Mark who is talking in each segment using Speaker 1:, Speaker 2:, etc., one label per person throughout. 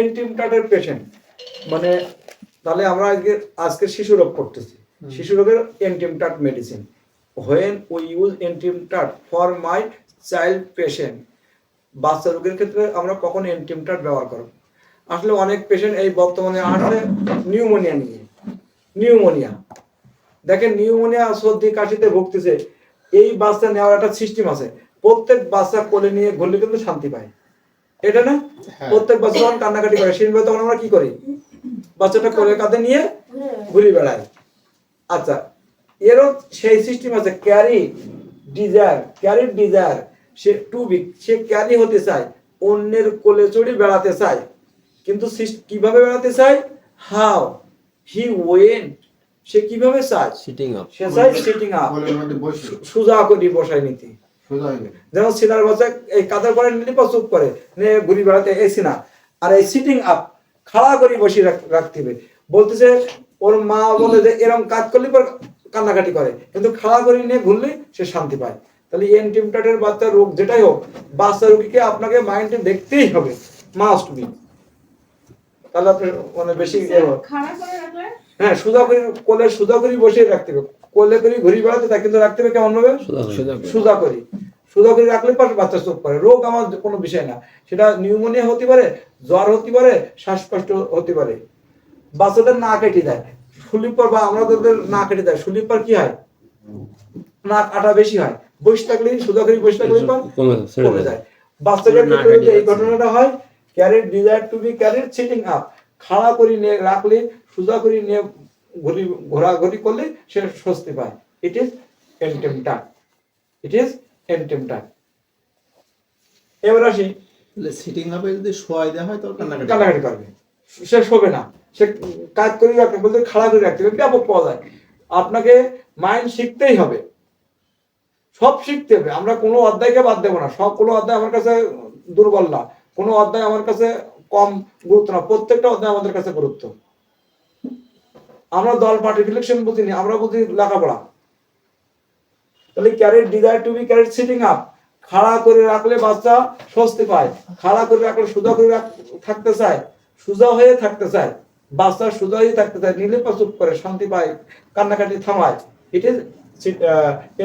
Speaker 1: এন্টিমটাটের patient মানে তাহলে আমরা আজকে আজকে শিশু রোগ করতেছি। শিশু রোগের antim tart medicine when we use antim tart for my child patient বাচ্চা রোগের ক্ষেত্রে আমরা কখন এন্টিমটাট ব্যবহার করব? আসলে অনেক পেশেন্ট এই বর্তমানে আসে নিউমোনিয়া নিয়ে। নিউমোনিয়া দেখেন নিউমোনিয়া সর্দি কাশিতে ভুগতেছে। এই বাচ্চা নেওয়ার একটা সিস্টেম আছে। প্রত্যেক বাচ্চা কোলে নিয়ে ঘুরলে কিন্তু শান্তি পায়। এটা না?
Speaker 2: হ্যাঁ।
Speaker 1: প্রত্যেক বাচ্চা যখন কান্নাকাটি করে সেই তখন আমরা কি করি? বাচ্চাটা কোলে কাঁধে নিয়ে ঘুরে বেড়ায় আচ্ছা এরও সেই সিস্টেম আছে ক্যারি ডিজায়ার ক্যারি ডিজায়ার সে টু বি সে ক্যারি হতে চায় অন্যের কোলে চড়ে বেড়াতে চায়। কিন্তু কীভাবে বেড়াতে চায়? হাউ হি ওয়েন সে কীভাবে চায়?
Speaker 3: সিটিং আপ
Speaker 1: সে চায় সিটিং আপ সোজা করে বসায় নিতে।
Speaker 2: হয়ে
Speaker 1: যেমন সিনার বাচ্চা এই কাঁধার পরে নিলে চুপ করে? নিয়ে ঘুরি বেড়াতে এসি না আর এই সিটিং আপ খাড়া করে বসিয়ে রাখতে হবে। বলতেছে ওর মা বলে যে এরকম কাজ করলে পর কান্নাকাটি করে। কিন্তু খাড়া করে নিয়ে ঘুরলে সে শান্তি পায়। তাহলে এনটিমটাটের বাচ্চা রোগ যেটাই হোক বাচ্চা রোগীকে আপনাকে মাইন্ডে দেখতেই হবে। মাস্ট বি তাহলে আপনি মানে বেশি ইয়ে হবে।
Speaker 4: খাড়া করে রাখলে?
Speaker 1: হ্যাঁ সুদা করে কোলে সুদা করে বসিয়ে রাখতে হবে। কোলে করে ঘুরি বেড়াতে তা কিন্তু রাখতে হবে কেমন ভাবে? সুদা করি। সুদা করে। রাখলে পর বাচ্চা চোখ করে রোগ আমার কোনো বিষয় না। সেটা নিউমোনিয়া হতে পারে জ্বর হতে পারে শ্বাসকষ্ট হতে পারে। বাচ্চাদের না কেটে দেয়। সুলিপার বা আমাদের না কেটে দেয়। সুলিপার কি হয়? না কাটা বেশি হয়। বসে থাকলে সুদা করে বসে থাকলে
Speaker 3: কমে।
Speaker 1: যায় ক্ষেত্রে এই ঘটনাটা হয় carrot desire to be carrot sitting up খাড়া করে নিয়ে রাখলে সোজা করে নিয়ে ঘুরি ঘোরাঘুরি করলে সে স্বস্তি পায়। ইট ইজ এন্টেমটা ইট ইজ এন্টেমটা এবার আসি।
Speaker 5: সিটিং হবে যদি শোয়াই দেওয়া হয় তো কান্নাকাটি
Speaker 1: করবে। সে শোবে না। সে কাজ করে রাখবে বলতে খাড়া করে রাখতে হবে। ব্যাপক পাওয়া যায়। আপনাকে মাইন্ড শিখতেই হবে। সব শিখতে হবে। আমরা কোনো অধ্যায়কে বাদ দেবো না। সব কোনো অধ্যায় আমার কাছে দুর্বল না। কোনো অধ্যায় আমার কাছে কম গুরুত্ব না। প্রত্যেকটা অধ্যায় আমাদের কাছে গুরুত্ব। আমরা দল পার্টি ইলেকশন বুঝিনি আমরা বুঝি লেখাপড়া। তাহলে carrot desire to be carrot sitting up খাড়া করে রাখলে বাচ্চা স্বস্তি পায় খাড়া করে রাখলে সোজা করে থাকতে চায় সোজা হয়ে থাকতে চায় বাচ্চা সোজা হয়ে থাকতে চায় নিলে চুপ করে শান্তি পায় কান্নাকাটি থামায়। It is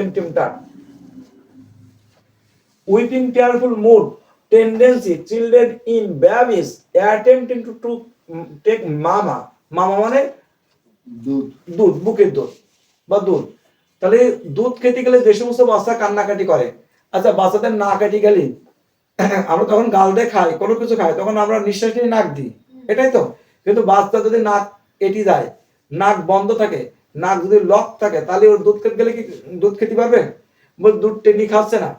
Speaker 1: antim tart weeping tearful mood tendency children in babies attempting to, to mm, take mama. মামা মানে
Speaker 2: দুধ।
Speaker 1: দুধ, বুকের দুধ বা দুধ। তাহলে দুধ খেতে গেলে যে সমস্ত বাচ্চা কান্নাকাটি করে আচ্ছা বাচ্চাদের না কাটি গেলে আমরা তখন গাল দিয়ে খাই, কোনো কিছু খাই, তখন আমরা নিঃশ্বাস নিয়ে নাক দিই, এটাই তো। কিন্তু বাচ্চা যদি নাক এটি যায়, নাক বন্ধ থাকে, নাক যদি লক থাকে, তাহলে ওর দুধ খেতে গেলে কি দুধ খেতে পারবে? বল, দুধ টেনি খাচ্ছে না।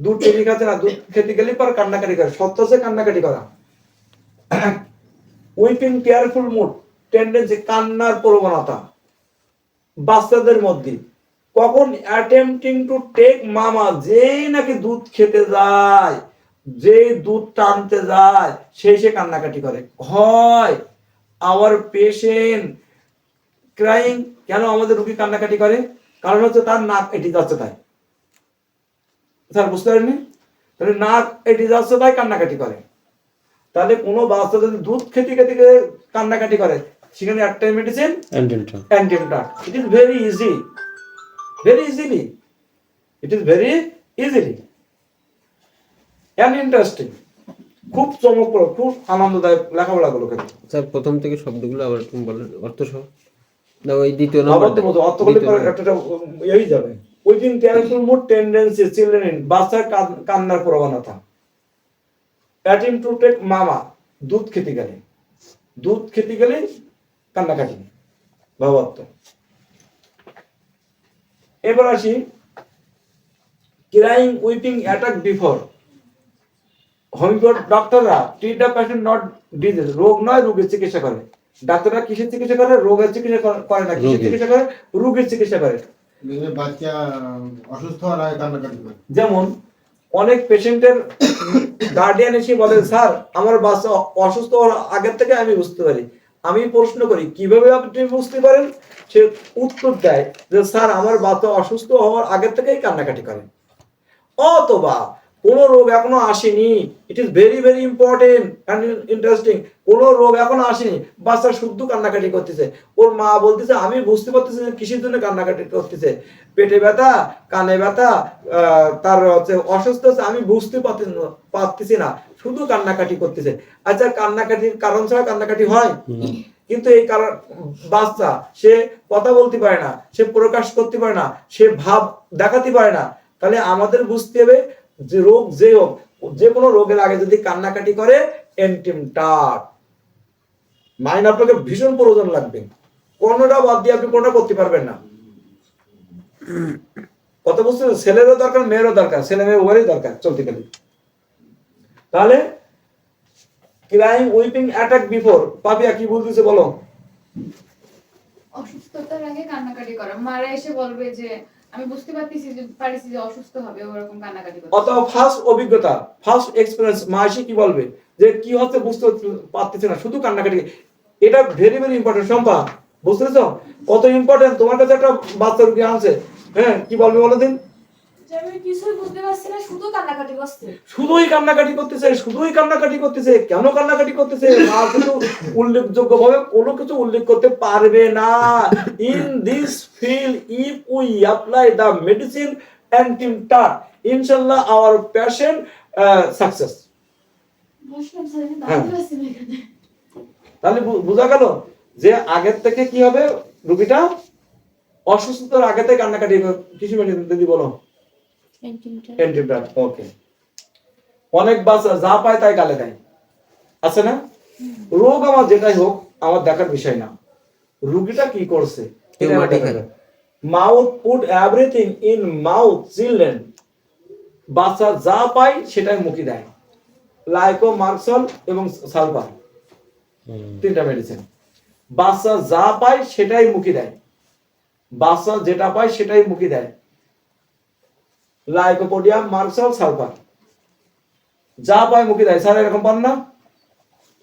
Speaker 1: দুধ টেনি খাচ্ছে না, দুধ খেতে গেলে পর কান্নাকাটি করে, সত্য কান্নাকাটি করা। উইপিং কেয়ারফুল মুড টেন্ডেন্সি কান্নার প্রবণতা বাচ্চাদের মধ্যে। কখন অ্যাটেম্পটিং টু টেক মামা যেই নাকি দুধ খেতে যায় যে দুধ টানতে যায় সেই সে কান্নাকাটি করে। হয় আওয়ার পেশেন্ট ক্রাইং কেন আমাদের রুগী কান্নাকাটি করে? কারণ হচ্ছে তার নাক এটি যাচ্ছে তাই। স্যার, বুঝতে পারেননি? তাহলে নাক এটি যাচ্ছে তাই কান্নাকাটি করে। তাহলে কোনো বাচ্চা যদি দুধ খেতে খেতে খেতে কান্নাকাটি করে সেখানে একটাই medicine antim tart it is very easy very easily it is very easily and interesting খুব চমকপ্রদ খুব আনন্দদায়ক লেখাপড়াগুলো
Speaker 3: স্যার প্রথম থেকে শব্দগুলো আবার তুমি বলেন অর্থ সহ না ওই দ্বিতীয় নম্বর
Speaker 1: অর্থ করলে পরে একটা এই যাবে। Within character mood tendency children in বাচ্চার কান্নার প্রবণতা। অ্যাটিম টু টেক মামা দুধ খেতে গেলে। দুধ খেতে গেলে কান্নাকাটি ভাবাত্ম এবার আসি crying weeping attack before. Homeopath ডক্টররা treat the patient not disease রোগ নয় রোগের চিকিৎসা করে। ডাক্তাররা কিসের চিকিৎসা করে? রোগের চিকিৎসা করে- না। কিসের চিকিৎসা করে? রোগের চিকিৎসা করে।
Speaker 2: বাচ্চা অসুস্থ
Speaker 1: যেমন অনেক পেশেন্টের গার্ডিয়ান এসে বলে স্যার আমার বাচ্চা অসুস্থ হওয়ার আগের থেকে আমি বুঝতে পারি। আমি প্রশ্ন করি, কীভাবে আপনি বুঝতে পারেন? সে উত্তর দেয় যে, স্যার, আমার বাচ্চা অসুস্থ হওয়ার আগের থেকেই কান্নাকাটি করে অথবা কোনো রোগ এখনও আসেনি। It is very very important and interesting কোনো রোগ এখনও আসেনি। বাচ্চা শুদ্ধ কান্নাকাটি করতেছে। ওর মা বলতেছে আমি বুঝতে পারতেছি না কিসের জন্য কান্নাকাটি করতেছে। পেটে ব্যথা কানে ব্যথা তার হচ্ছে অসুস্থ হচ্ছে আমি বুঝতে পারতেছি না। শুধু কান্নাকাটি করতেছে। আচ্ছা কান্নাকাটির কারণ ছাড়া কান্নাকাটি হয়? কিন্তু এই কারণ বাচ্চা সে কথা বলতে পারে না। সে প্রকাশ করতে পারে না। সে ভাব দেখাতে পারে না। তাহলে আমাদের বুঝতে হবে যে রোগ, যে হোক যে কোনো রোগের আগে যদি কান্নাকাটি করে এন্টিমটার মাইন্ড আপনাকে ভীষণ প্রয়োজন লাগবে। কোনোটা বাদ দিয়ে আপনি কোনোটা করতে পারবেন না। কত বুঝতে ছেলেরও দরকার, মেয়েরও দরকার, ছেলে মেয়ে উভয়েরই দরকার, চলতে গেলে। তাহলে, crying weeping attack before. Papiya, কি বলতেছে বলো?
Speaker 4: অসুস্থতার আগে কান্নাকাটি করা। মারা এসে বলবে যে আমি বুঝতে পারতেছি যে পারিছি যে অসুস্থ হবে, ওরকম কান্নাকাটি করতে
Speaker 1: অথবা ফার্স্ট অভিজ্ঞতা ফার্স্ট এক্সপিরিয়েন্স মা কি বলবে? যে কি হচ্ছে বুঝতে পারতেছে না, শুধু কান্নাকাটি। এটা ভেরি ভেরি ইম্পর্টেন্ট সম্পা বুঝতেছো কত ইম্পর্টেন্ট তোমার কাছে একটা বাচ্চা রুগী আনছে হ্যাঁ কি বলবে বলো দিন? শুধুই কান্নাকাটি করতেছে শুধুই কান্নাকাটি করতেছে কেন কান্নাকাটি করতেছে? মা কিন্তু উল্লেখযোগ্য ভাবে কোনো কিছু উল্লেখ করতে পারবে না। In this field if we apply the medicine antim tart ইনশাল্লাহ আওয়ার পেশেন্ট সাকসেস
Speaker 6: আমি
Speaker 1: হ্যাঁ। তাহলে বোঝা গেল যে আগের থেকে কি হবে? রুগীটা অসুস্থতার আগে থেকে কান্নাকাটি কিছু মেডিসিন দিদি বলো। অ্যান্টিমটার ওকে অনেক বাচ্চা যা পায় তাই গালে দেয়। আছে না? রোগ আমার যেটাই হোক আমার দেখার বিষয় না। রুগীটা কি করছে। Mouth put everything in mouth children বাচ্চা যা পায় সেটাই মুখে দেয়। লাইকো মার্কসল এবং সালফার তিনটা মেডিসিন বাচ্চা যা পায় সেটাই মুখে দেয়। বাচ্চা যেটা পায় সেটাই মুখে দেয়। লাইকোপোডিয়াম মার্কসল সালফার যা পায় মুখে দেয়। স্যার এরকম পান না?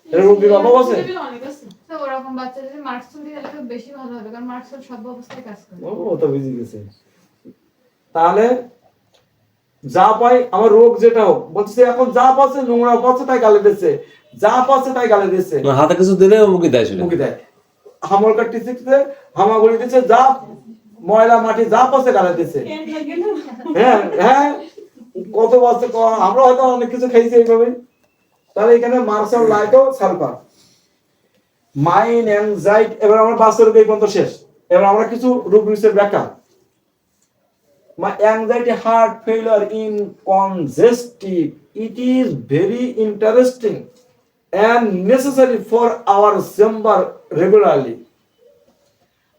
Speaker 1: এর রোগীর অভাব আছে
Speaker 6: অনেক আছে
Speaker 4: তো ওরকম বাচ্চা মার্কসল দিয়ে তাহলে তো বেশি ভালো হবে কারণ মার্কসল সব অবস্থায় কাজ করে।
Speaker 1: ও ও তো বুঝে গেছে। তাহলে যা পাই আমার রোগ যেটা হোক বলছে এখন যা পাচ্ছে নোংরা পাচ্ছে তাই গালে দিচ্ছে। যা পাচ্ছে তাই গালে দিচ্ছে।
Speaker 3: হাতে কিছু দিলে মুখে দেয়
Speaker 1: মুখে দেয়। হামল কাটতে হামাগুড়ি দিচ্ছে যা ময়লা মাটি যা পাচ্ছে গালে হ্যাঁ হ্যাঁ কত বছর আমরা হয়তো অনেক কিছু খাইছি এইভাবে। তাহলে এখানে মার্শাল লাইটও সালফার। মাইন অ্যাংজাইট এবার আমরা বাস্তব এই পর্যন্ত শেষ। এবার আমরা কিছু রোগ বিশেষ ব্যাখ্যা। My anxiety, heart failure in congestive, it is very interesting and necessary for our chamber regularly.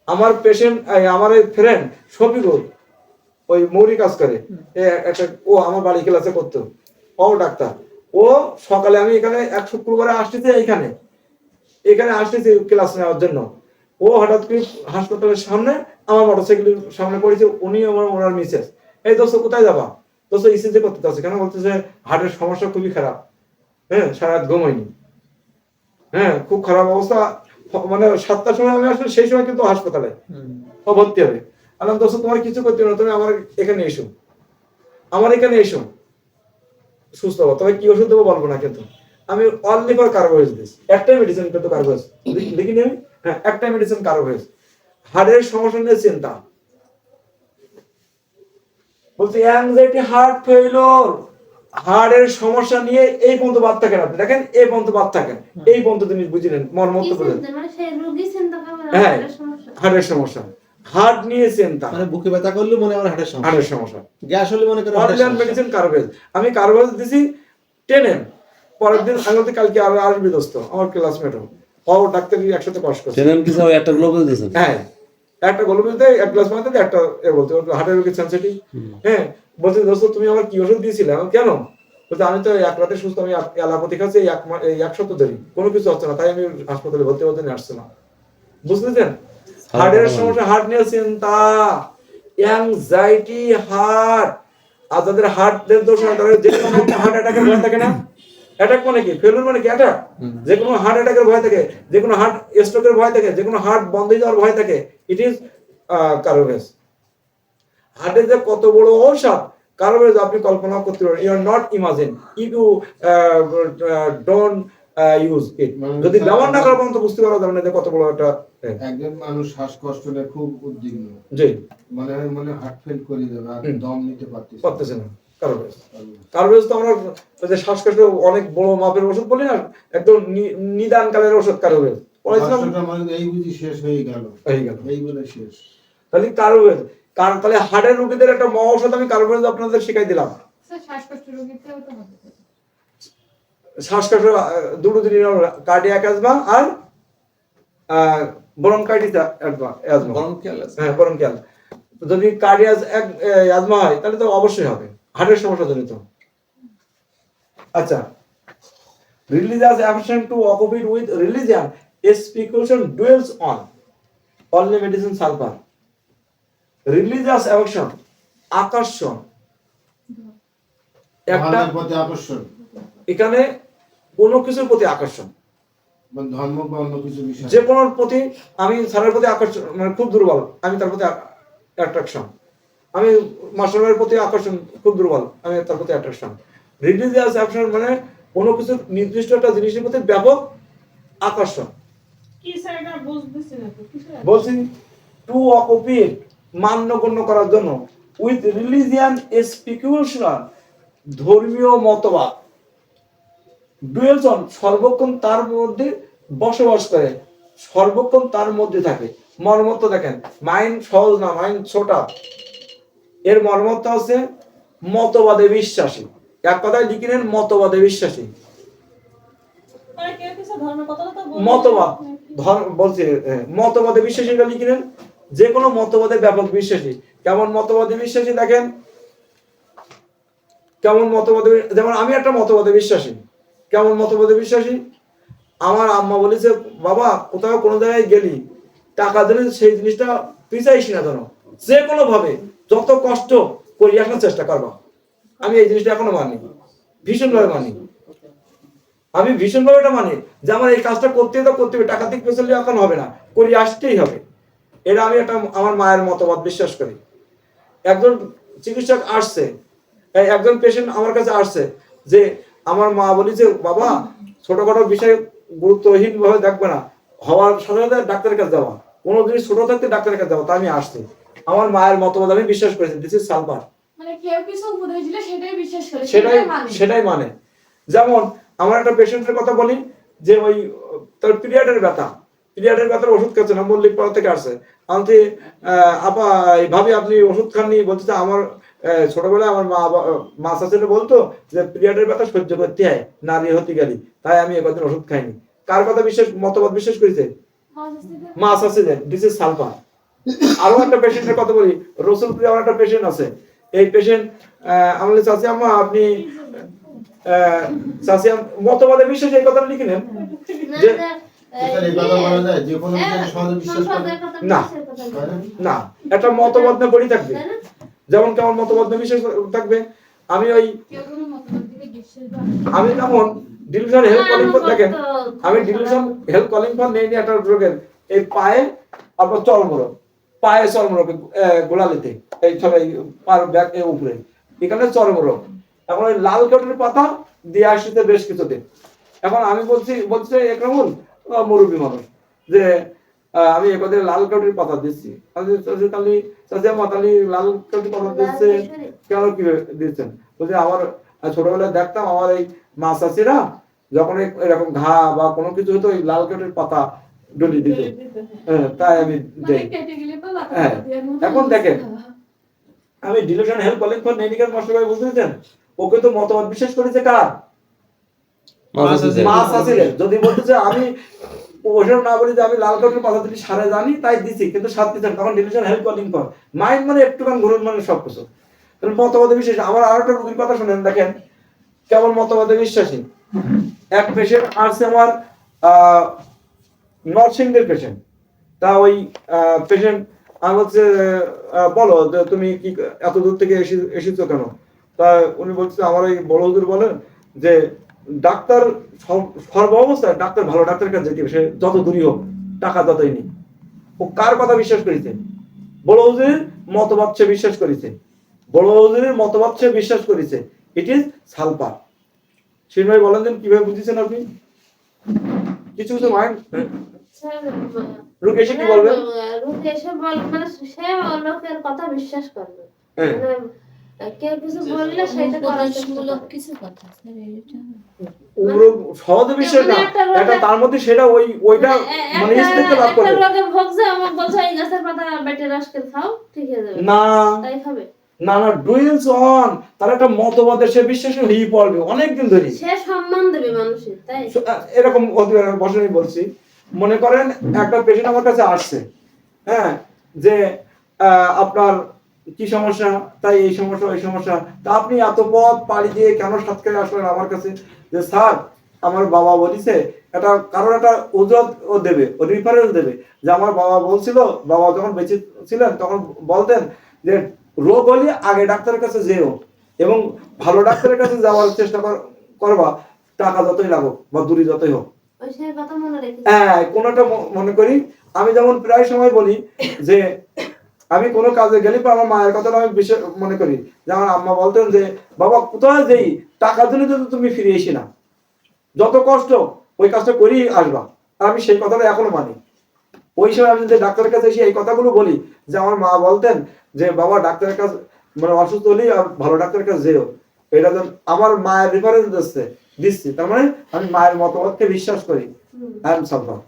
Speaker 1: আমার পেশেন্ট আমার এই ফ্রেন্ড শফিকুল, ওই মৌরি কাজ করে। একটা, ও আমার বাড়ি ক্লাসে করতো ও ডাক্তার। ও সকালে আমি এখানে এক শুক্রবারে আসতেছি এখানে এখানে আসতেছি ক্লাস নেওয়ার জন্য। ও হঠাৎ করে হাসপাতালের সামনে আমার মোটরসাইকেলের সামনে পড়েছে, উনি আমার, ওনার মিসেস এই দোস্ত, কোথায় যাবা? দোস্ত ইসিজি করতে যাচ্ছে কেন? বলতেছে, হার্টের সমস্যা খুবই খারাপ। হ্যাঁ সারা রাত ঘুমাইনি হ্যাঁ খুব খারাপ অবস্থা। মানে সাতটার সময় আমি আসলে সেই সময় কিন্তু হাসপাতালে ও ভর্তি হবে। আলাম দোস্ত তোমার কিছু করতে হবে না তুমি আমার এখানে এসো। আমার এখানে এসো। সুস্থ হব তবে কি ওষুধ দেবো বলব না কিন্তু। আমি অনলি ফর কার্বোহাইড্রেট দিস একটাই মেডিসিন কিন্তু কার্বোহাইড্রেট লিখিনি আমি? হ্যাঁ একটাই মেডিসিন কার্বোহাইড্রেট হার্টের সমস্যা নিয়ে চিন্তা। বলছি অ্যাংজাইটি হার্ট ফেইলর হার্টের সমস্যা নিয়ে এই পর্যন্ত বাদ থাকেন আপনি। দেখেন এই পর্যন্ত বাদ থাকেন। এই পর্যন্ত জিনিস বুঝলেন মর্মত্ব
Speaker 7: মানে
Speaker 1: হ্যাঁ
Speaker 7: তাদের সমস্যা।
Speaker 1: হার্ট নিয়ে চিন্তা।
Speaker 5: মানে বুকে ব্যথা করলে মনে হয় আমার হার্টের সমস্যা।
Speaker 1: হার্টের সমস্যা।
Speaker 5: গ্যাস হলে মনে করে
Speaker 1: অরিজিনাল মেডিসিন কার্বেজ। আমি কার্বেজ দিছি টেন এম। পরের দিন আমি বলতে কালকে আর আসবি দোস্ত আমার ক্লাসমেট ও। ডাক্তার একসাথে পাস করছে।
Speaker 3: কিছু হবে একটা গ্লোবাল দিয়েছেন?
Speaker 1: হ্যাঁ। একটা গল্প বলতে এক গ্লাস মাত্র একটা এ বলতে হার্টের রোগের সেন্সিটিভ হ্যাঁ বলছে দোস্ত তুমি আমার কি ওষুধ দিয়েছিলে? কেন? বলতে আমি তো এক রাতে সুস্থ আমি অ্যালাপতি খাচ্ছি এক এক সপ্তাহ ধরে। কোনো কিছু হচ্ছে না তাই আমি হাসপাতালে ভর্তি হতে নিয়ে আসছে না। বুঝতেছেন হার্টের সমস্যা হার্ট নিয়ে চিন্তা অ্যাংজাইটি হার্ট আর যাদের হার্টের দোষ হয় তাদের যে হার্ট অ্যাটাকের ভয় থাকে না। অ্যাটাক মানে কি? ফেলুর মানে কি? অ্যাটাক যে কোনো হার্ট অ্যাটাকের ভয় থাকে যে কোনো হার্ট স্ট্রোকের ভয় থাকে যে কোনো হার্ট বন্ধ হয়ে যাওয়ার ভয় থাকে ইট ইজ কারোভেস হার্টের যে কত বড় ঔষধ কারও আপনি কল্পনা করতে পারেন you are not imagine if you don't use it যদি ব্যবহার না করা পর্যন্ত বুঝতে পারা যাবে না যে কত বড় একটা
Speaker 2: একজন মানুষ শ্বাসকষ্ট নিয়ে খুব উদ্বিগ্ন।
Speaker 1: জি।
Speaker 2: মানে মনে হার্ট ফেল করে যাবে আর দম নিতে পারতেছে
Speaker 1: না। কার্বোজ। কার্বোজ তো আমরা ওই যে শ্বাসকষ্ট অনেক বড় মাপের ওষুধ বলি না একদম নিদানকালের ওষুধ কার্বোজ। পড়াইছিলাম
Speaker 2: মানে এই বুঝি শেষ হয়ে গেল।
Speaker 1: হয়ে গেল।
Speaker 2: এই বলে শেষ।
Speaker 1: তাহলে কারণ তাহলে হার্টের রোগীদের একটা মহা আমি আপনাদের শিখাই দিলাম।
Speaker 4: স্যার শ্বাসকষ্ট রোগীতেও তো হবে
Speaker 1: শ্বাসকষ্ট আহ, দুটো কার্ডিয়াক অ্যাজমা আর ব্রঙ্কাইটিস অ্যাজমা হ্যাঁ ব্রঙ্কিয়াল যদি কার্ডিয়াস এক অ্যাজমা হয় তাহলে তো অবশ্যই হবে। হার্টের সমস্যা জনিত আচ্ছা religious affection to occupy with religion speculation dwells on only medicine sulfur religious affection আকর্ষণ। একটা
Speaker 2: প্রতি আকর্ষণ।
Speaker 1: এখানে কোনো কিছুর প্রতি আকর্ষণ।
Speaker 2: ধর্ম বা অন্য কিছু বিষয়।
Speaker 1: যে কোনো প্রতি আমি স্যারের প্রতি আকর্ষণ মানে খুব দুর্বল আমি তার প্রতি অ্যাট্রাকশন আমি মাস্টারের প্রতি আকর্ষণ খুব দুর্বল আমি তার প্রতি অ্যাট্রাকশন রিলিজিয়াস অ্যাকশন মানে কোনো কিছু নির্দিষ্ট একটা জিনিসের প্রতি ব্যাপক আকর্ষণ। বলছি টু মান্যগণ্য করার জন্য উইথ রিলিজিয়ান ধর্মীয় মতবাদ। ডুয়েলসন সর্বক্ষণ তার মধ্যে বসবাস করে সর্বক্ষণ তার মধ্যে থাকে। মর্মত্ব দেখেন মাইন্ড সহজ না মাইন্ড ছোটা। এর মর্মত্ব আছে মতবাদে বিশ্বাসী। এক কথায় লিখে নেন মতবাদে বিশ্বাসী।
Speaker 6: মানে
Speaker 1: মতবাদ ধর্ম বলছে মতবাদে বিশ্বাসী এটা লিখে নেন। যে কোনো মতবাদে ব্যাপক বিশ্বাসী। কেমন মতবাদে বিশ্বাসী দেখেন? কেমন মতবাদে যেমন আমি একটা মতবাদে বিশ্বাসী। কেমন মতবাদে বিশ্বাসী? আমার আম্মা বলেছে বাবা কোথাও কোনো জায়গায় গেলি টাকা দিলে সেই জিনিসটা পিছাইস না ধরো। যে কোনো ভাবে যত কষ্ট করি আসার চেষ্টা করবা। আমি এই জিনিসটা এখনও মানি। ভীষণভাবে মানি। আমি ভীষণভাবে এটা মানি যে আমার এই কাজটা করতে তো করতে হবে, টাকা দিক পেছলে এখন হবে না, করি আসতেই হবে। এটা আমি একটা আমার মায়ের মতবাদ, বিশ্বাস করি। একজন চিকিৎসক আসছে একজন পেশেন্ট আমার কাছে আসছে যে আমার মা বলি যে বাবা, ছোটখাটো বিষয় গুরুত্বহীন ভাবে দেখবে না। হওয়ার সাথে সাথে ডাক্তারের কাছে যাওয়া। কোনো জিনিস ছোট থাকতে ডাক্তারের কাছে যাওয়া। তা আমি আসছি। আমার মায়ের মতবাদ আমি বিশ্বাস করেছি। দিস ইজ সালফার
Speaker 6: মানে কেউ কিছু উপদেশ দিলে সেটাই বিশ্বাস করে
Speaker 1: সেটাই
Speaker 6: মানে।
Speaker 1: সেটাই মানে। যেমন আমার একটা পেশেন্টের কথা বলি যে ওই তার পিরিয়ডের ব্যথা। পিরিয়ডের ব্যথার ওষুধ খাচ্ছে না মল্লিক পাড়া থেকে আসছে। আমি আপা ভাবি আপনি ওষুধ খাননি বলতে আমার ছোটবেলায় আমার মা মা শাশুড়ি বলতো যে পিরিয়ডের ব্যথা সহ্য করতে হয় নারী হতে গেলি। তাই আমি একদিন ওষুধ খাইনি। কার কথা বিশ্বাস মতবাদ বিশ্বাস করেছে? মা শাশুড়ি দিস ইজ সালফা আরও একটা পেশেন্টের কথা বলি। রসুলপুরে আমার একটা পেশেন্ট আছে। এই পেশেন্ট আমি বলি, চাচি আম্মা আপনি আহ, চাচি মতবাদে বিশ্বাস এই কথাটা লিখে নেন। যে-
Speaker 2: স্যার, এই কথা বলা যায় যে কোনো বিষয়ে সহজে বিশ্বাস করে।
Speaker 1: না। না? একটা মতবাদ না পড়ি থাকবে। যেমন কেমন মতবাদ না বিশ্বাস থাকবে। আমি ওই আমি যেমন ডিলিউশন হেল্প কলিং ফর দেখেন আমি ডিলিউশন হেল্প কলিং ফর নেই নি একটা রোগের। এই পায়ে আপনার চর্মরোগ পায়ে চর্মরোগ আহ, গোড়ালিতে এই ছড়া পার ব্যাক এর উপরে। এখানে চর্মরোগ এখন ওই লাল কাঠের পাতা দিয়ে আসতে বেশ কিছুদিন। এখন আমি বলছি বলছি একরামুল আহ, মুরব্বী মানুষ যে আমি একদিন লাল কাঠের পাতা দিচ্ছি। তাহলে চাচি আমার তাহলে লাল কাঠের পাতা দিচ্ছে কেন কি দিচ্ছেন? বলছে আমার ছোটবেলায় দেখতাম আমার এই মা চাচিরা যখন এরকম ঘা বা কোনো কিছু হতো ওই লাল কাঠের পাতা ডলি দিত। হ্যাঁ, তাই আমি
Speaker 6: মানে
Speaker 1: দেই। হ্যাঁ, এখন দেখেন। আমি delusion help calling for master ভাই ওকে তো মতবাদ বিশ্বাস করেছে কার? যদি বলতেছে আমি ওসব না বলি যে আমি লাল কাঠের পাতা দিলি সারে জানি তাই দিছি কিন্তু সাত দিচ্ছেন তখন delusion help calling for mind মানে একটুখান ঘুরুন মানে সব কিছু তাহলে মতবাদে বিশ্বাস। আমার আরও একটা রুগীর কথা শুনেন দেখেন কেমন মতবাদে বিশ্বাসী। এক পেশেন্ট আসছে আমার আহ, নরসিংদের পেশেন্ট তা ওই পেশেন্ট আমি বলছে বলো তুমি কি এত দূর থেকে এসে, এসেছ কেন? তা উনি বলছে, আমার ওই বড় হুজুর বলেন যে, ডাক্তার সর্ব অবস্থায় ডাক্তার ভালো, ডাক্তারের কাছে যেতে সে যত দূরই হোক, টাকা যতই নেই ও কার কথা বিশ্বাস করেছে? বড় হুজুরের মতবাদ সে বিশ্বাস করেছে। বড় হুজুরের মতবাদ সে বিশ্বাস করেছে। It is sulphur. শিন বলেন কীভাবে বুঝেছেন আপনি? কিছু কিছু মাইন্ড রুকেশ কি বলবেন
Speaker 7: রুকে এসে বল মানে সে লোকের কথা বিশ্বাস করবে।
Speaker 1: হ্যাঁ।
Speaker 7: মানে কেউ কিছু বললে সেটা।
Speaker 8: কিছু কথা
Speaker 1: সহজে না।
Speaker 7: মানে একটা
Speaker 1: তার মধ্যে সেটা ওই ওইটা মানে ইস্তেকে লাভ
Speaker 7: একটা আমার বলছে এই গাছের পাতা বেটে রস খাও ঠিক হয়ে যাবে।
Speaker 1: না।
Speaker 7: তাই খাবে?
Speaker 1: না না ডুইলস অন তার একটা মতবাদে সে বিশ্বাসী হয়ে পড়বে অনেকদিন ধরে
Speaker 7: সে সম্মান দেবে মানুষের তাই?
Speaker 1: এরকম বসে বলছি। মনে করেন একটা পেশেন্ট আমার কাছে আসছে হ্যাঁ যে আপনার কি সমস্যা তাই এই সমস্যা এই সমস্যা। তা আপনি এত পথ পাড়ি দিয়ে কেন সাতক্ষীরা আসলেন আমার কাছে? যে স্যার আমার বাবা বলিছে এটা কারণ একটা ওজত ও দেবে ও রিফারেন্স দেবে। যে আমার বাবা বলছিল বাবা যখন বেঁচে ছিলেন তখন বলতেন যে রোগ হলে আগে ডাক্তারের কাছে যেও এবং ভালো ডাক্তারের কাছে যাওয়ার চেষ্টা কর- করবা টাকা যতই লাগুক বা দূরে যতই হোক। হ্যাঁ কোনোটা মনে করি আমি যেমন প্রায় সময় বলি যে আমি কোনো কাজে গেলে পর আমার মায়ের কথাটা আমি বিশেষ মনে করি। যে আমার আম্মা বলতেন যে বাবা কোথায় যেই? টাকা দিলে তো তুমি ফিরে এসি না। যত কষ্ট ওই কাজটা করেই আসবা। আর আমি সেই কথাটা এখনও মানি। ওই সময় আমি যে ডাক্তারের কাছে এসে এই কথাগুলো বলি যে আমার মা বলতেন যে বাবা ডাক্তারের কাছে মানে অসুস্থ হলেই আর ভালো ডাক্তারের কাছে যেও। এটা যেন আমার মায়ের রেফারেন্স দিচ্ছে দিচ্ছি। তার মানে আমি মায়ের মতামতকে বিশ্বাস করি। I am suffer